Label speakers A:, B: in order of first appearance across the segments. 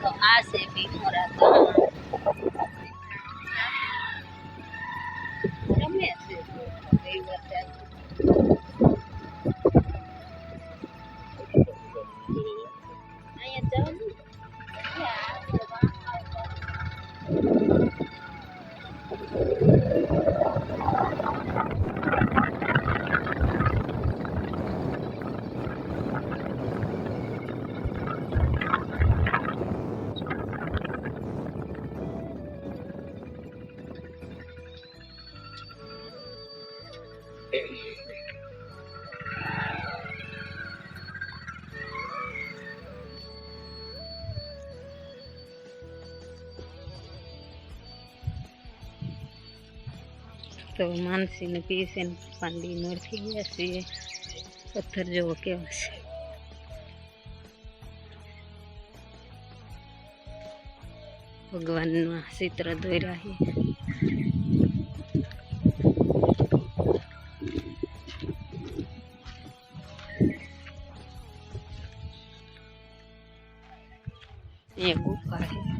A: તો આ છે ભીમોરા ગામ રમે છે તો માનસીને પીસે ને પાંડી નોરથી ગયા છીએ પથ્થર જેવો કેવા છે ભગવાનનું આ ચિત્ર દોર્યા છે એ ગુફા છે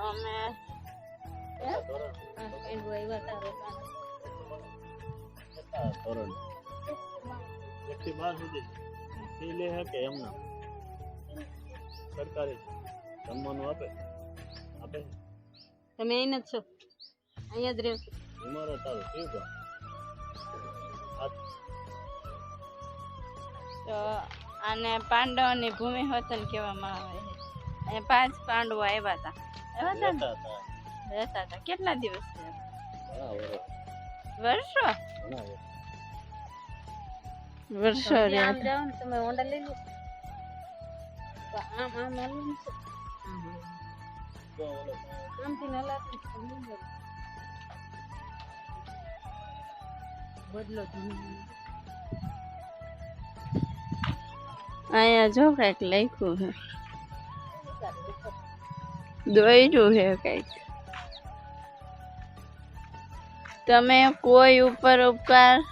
A: અમે
B: ધોરણ એકથી બાર સુધી ફી લે છે કે એમના સરકારી જમવાનું આપે આપે
A: તમે અહીં જ છો અહીંયા જ રહ્યો છો
B: અમારે તારું શું કામ આ
C: તો આને પાંડવની ભૂમિ વતન કહેવામાં આવે છે. પાંચ પાંડવો આવ્યા હતા. આવ્યા હતા
B: રહેતા હતા.
C: કેટલા દિવસ
B: વર્ષ.
C: વર્ષો?
B: વર્ષો.
A: તમે
C: રહ્યા
A: ઓંડા લઈ લો. આમ આમ આમથી. બદલો
C: અહીંયા જો કંઈક લખ્યું છે. દોર્યું છે કંઈક. તમે કોઈ ઉપર ઉપકાર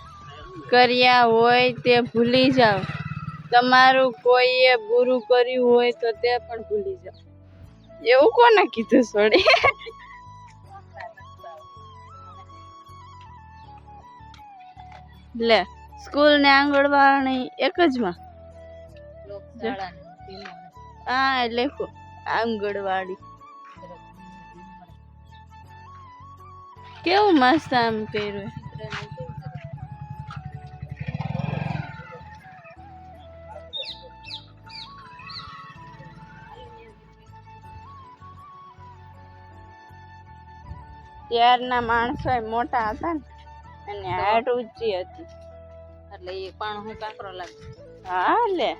C: કર્યા હોય તે ભૂલી જાઓ. તમારું કોઈએ બુરું કર્યું હોય તો તે પણ ભૂલી જાઓ. એવું કોને કીધું સોડી? લે સ્કૂલ ને આંગણવાડી એક જ માં?
A: લોકશાળાને ભીમો
C: હા લેખો આંગણવાડી કેવું મસ્ત આમ કર્યું ત્યારના માણસો મોટા હતા ને અને હાટ ઊંચી હતી
A: એટલે એ પણ હું કાંકરો લાગે
C: હા લે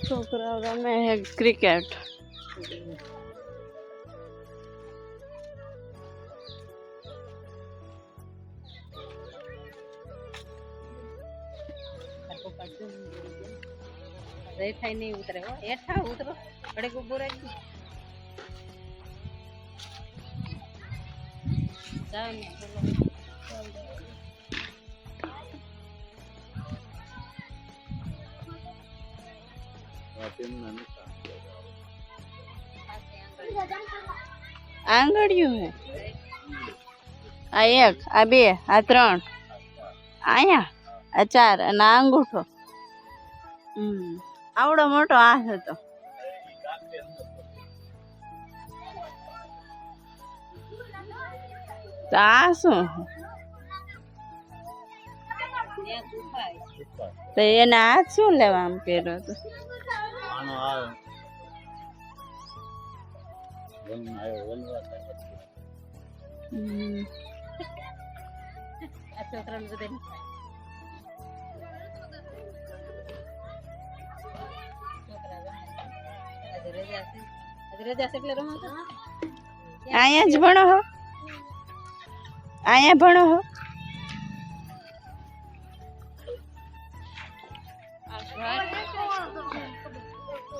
C: છોકરાઓ રમે છે ક્રિકેટ
A: રેખાય નહીં ઉતરે હો હેઠા ઉતરો ઘડીક ઊભું રહેજો જાઓ ને બોલો
B: તેમના
C: આંગળીયું હે? આ એક, આ બે, આ ત્રણ. અહીંયા આ ચાર, અને આ અંગૂઠો. હમ, આવડો મોટો હાથ હતો. આ શું? તો એના હાથ શું લેવા આમ પહેર્યો તો
B: આનો આવે વન આવ્યો
A: આ છોકરાને બધાને?
C: અહીંયા જ ભણો હો. અહીંયા ભણો હો.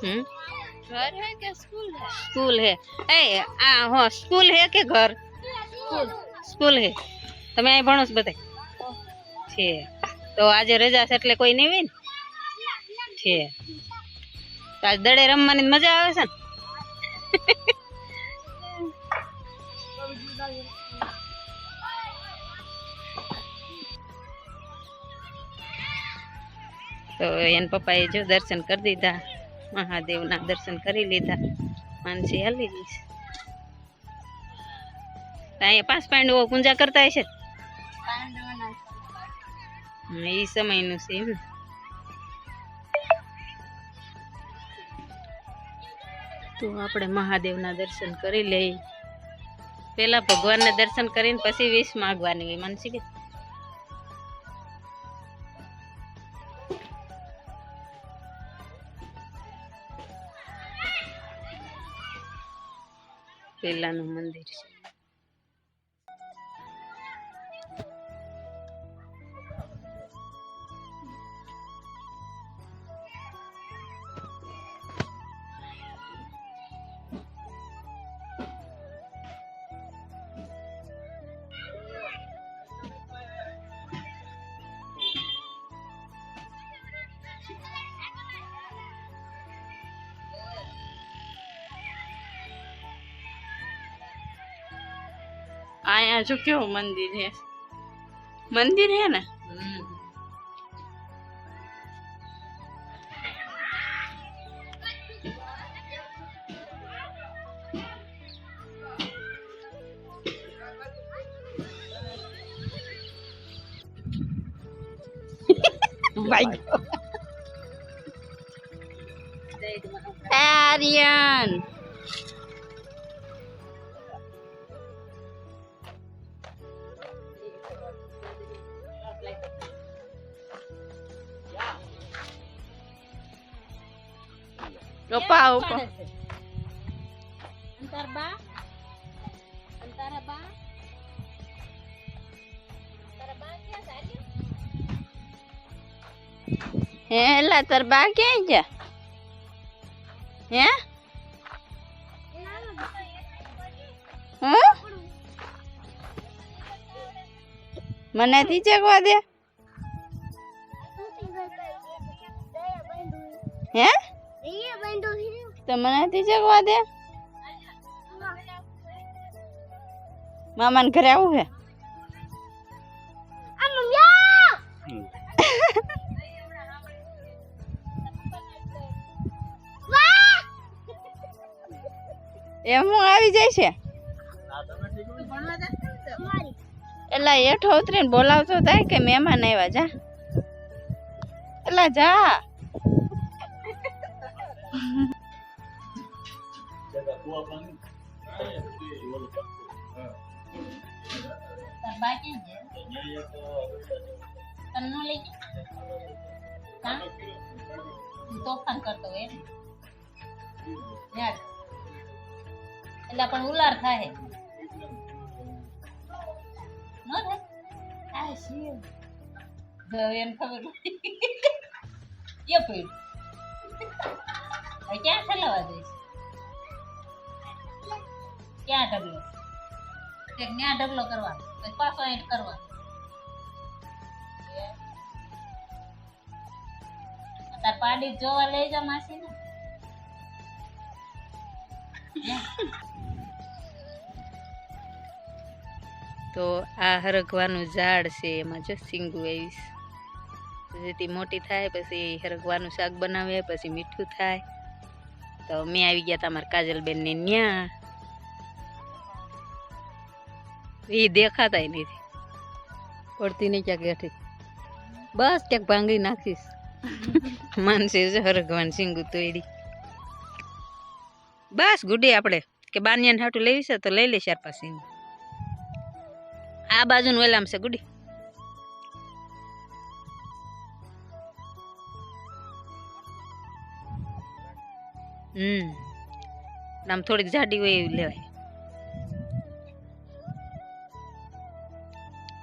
A: હમ
C: ઘર હે કે સ્કૂલ હે
A: स्कूल है ए आ हो स्कूल है કે ઘર સ્કૂલ હે તમે અહીં ભણો છો બધા છે તો આજે રજા છે એટલે કોઈ નહીં હોય ને છે તો આજ દડે રમવાની મજા આવે છે ને તો એન પપ્પાએ જો દર્શન કરી દીધા મહાદેવના દર્શન કરી લીધા. માનસી હાલી ગઈ છે. અહીંયા પાંચ પાંડવો પૂજા કરતા હશે? એ સમયનું છે એમ. તો આપણે મહાદેવના દર્શન કરી લઈએ. પેલા ભગવાનના દર્શન કરીને પછી વીસ માગવાની હોય, માનસી બેન ela nos mandéis.
C: અહીંયા જો કેવું મંદિર હે મંદિર હે ને ભાઈ આર્યન ઉપા ઉપા
A: અંતર બા. અંતર બા.
C: હે એલા તાર બા ક્યાં ગયા? હે? હું? મને થી ચકવા દે. હે? તો નથી જગવા દે? મામાને ઘરે આવું હે? એમ હું આવી જાય છે એટલે હેઠો ઉતરીને બોલાવતો થાય કે મહેમાન આવ્યા જા. એટલે જા.
A: તોફાન કરતો હોય એટલે પણ ઉલાર થાય ન થાય આ શિવ ખબર પડી. એ પડી હવે ક્યાં ઠલવા જઈશ? ક્યાં ઢગલો? કે ઢગલો કરવા. પછી પાછો એડ કરવા. તાર પાડી જોવા લઈ જા માસી ને. તો આ હરગવાનું ઝાડ છે, એમાં જો સિંગુ આવીશ. જેથી મોટી થાય, પછી હરગવાનું શાક બનાવે, પછી મીઠું થાય. તો મેં આવી ગયા તા મારા કાજલબેનને ન્યા. એ દેખાતાય નથી પડતી નહીં ક્યાંક હેઠી બસ ક્યાંક ભાંગી નાખીશ. માનસે હરગવાન સિંગુ તોડી બસ ગુડી આપણે. કે બાનિયાને હાટું લેવી છે તો લઈ લઈશ ચાર પાંચ સિંગ. આ બાજુનું વેલામ છે ગુડી. હમ. આમ થોડીક જાડી હોય એવી લેવાય.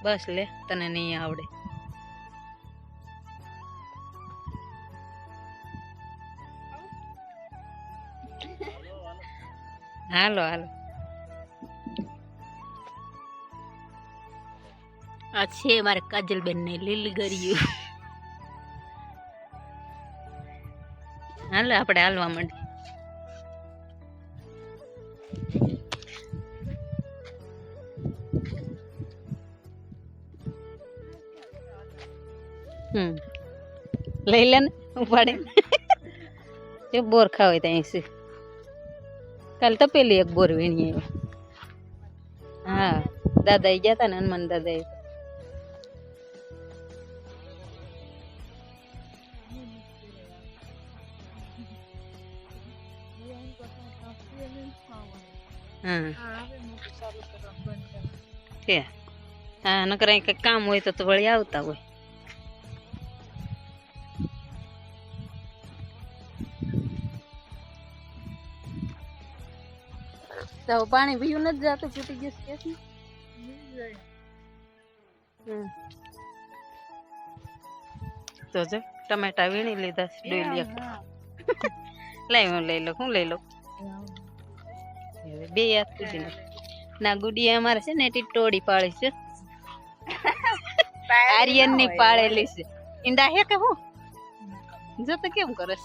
A: બસ લે તને નહીં આવડે. હાલો હાલો. આ છે મારે કાજલબેન ને લીલી ગર્યું હાલો આપણે હાલવા માંડી લઈ લે ને ઉપાડે એ બોર ખાવે ત્યાં છે કાલ તપેલી એક બોર વીણી આવ્યો હા દાદા ગયા હતા ને હનુમાન દાદા હા છે હા નકર અહીં કંઈક કામ હોય તો તો વળી આવતા હોય તો પાણી પીયું નથી જાતું ફૂટી ગયું છે કે હમ. તો જો ટમેટા વીણી લીધા છે ડોલિયા લઈ હું લઈ લઉં હું લઈ લઉં હવે બે યાદ પૂછી નાખ ના ગુડી અમારે છે ને એટલી ટોળી પાળી છે આર્યન ની પાળેલી છે ઈંડા હે કે હું જો તો કેમ કરસ